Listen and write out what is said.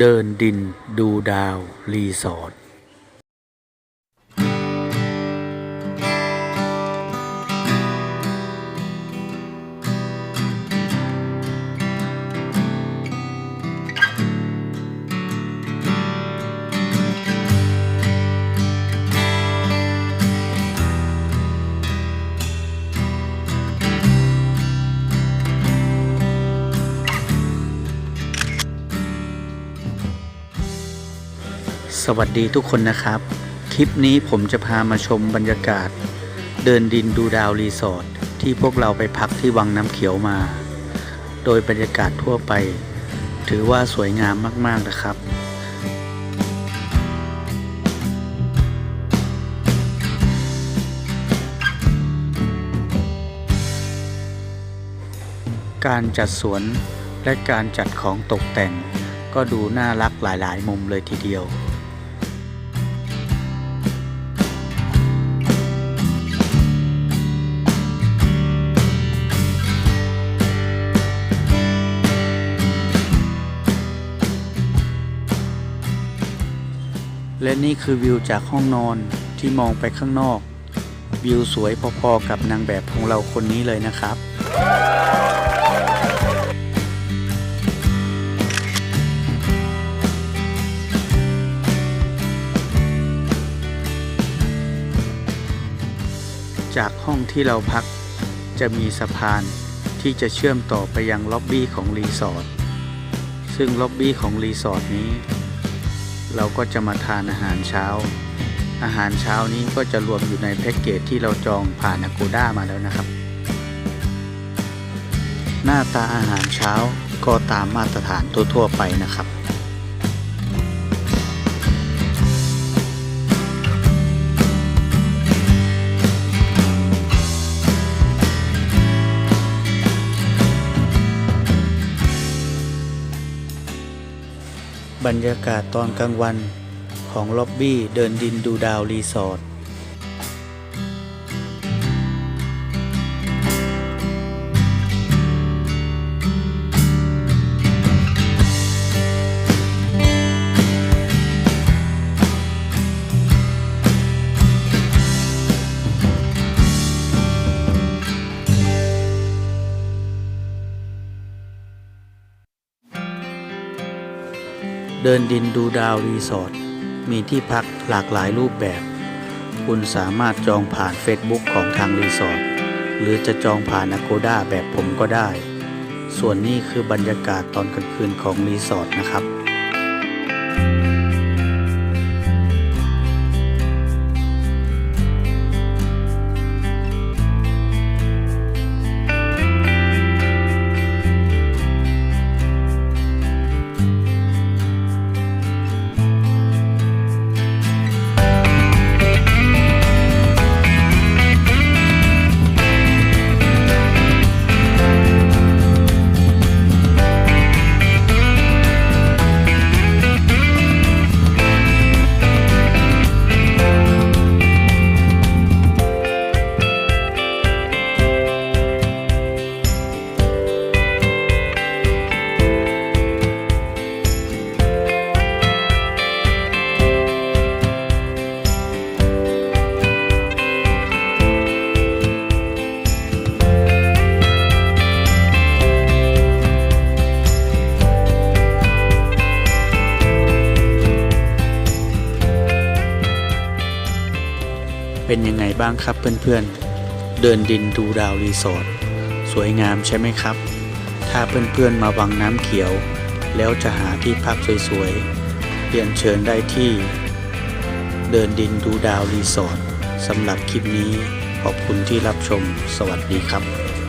เดินดินดูดาว รีสอร์ท สวัสดีทุกคนนะครับ คลิปนี้ผมจะพามาชมบรรยากาศ เดินดินดูดาวรีสอร์ทที่พวกเราไปพักที่วังน้ำเขียวมา โดยบรรยากาศทั่วไป ถือว่าสวยงามมาก ๆ นะครับการจัดสวนและการจัดของตกแต่ง ก็ดูน่ารักหลาย ๆ มุมเลยทีเดียว และนี่คือวิวจากห้องนอนที่มองไปข้างนอก วิวสวยพอๆกับนางแบบของเราคนนี้เลยนะครับ จากห้องที่เราพักจะมีสะพานที่จะเชื่อมต่อไปยังล็อบบี้ของรีสอร์ทซึ่งล็อบบี้ของรีสอร์ทนี้ เราก็จะมาทานอาหารเช้า อาหารเช้านี้ก็จะรวมอยู่ในแพ็กเกจที่เราจองผ่าน Agoda มาแล้วนะครับ หน้าตาอาหารเช้าก็ตามมาตรฐานทั่วๆไปนะครับ บรรยากาศตอนกลางวันของล็อบบี้เดินดินดูดาวรีสอร์ท เดินดินดูดาวรีสอร์ทมีที่พักหลากหลายรูปแบบ คุณสามารถจองผ่าน Facebook ของทางรีสอร์ทหรือจะจองผ่าน Agoda แบบผมก็ได้ ส่วนนี้คือบรรยากาศตอนกลางคืนของรีสอร์ทนะครับ เป็นยังไงบ้างครับเพื่อนๆ เดินดินดูดาวรีสอร์ทสวยงามใช่ไหมครับ ถ้าเพื่อนๆมาวังน้ำเขียว แล้วจะหาที่พักสวยๆเรียนเชิญได้ที่ เดินดินดูดาวรีสอร์ทสำหรับคลิปนี้ขอบคุณที่รับชม สวัสดีครับ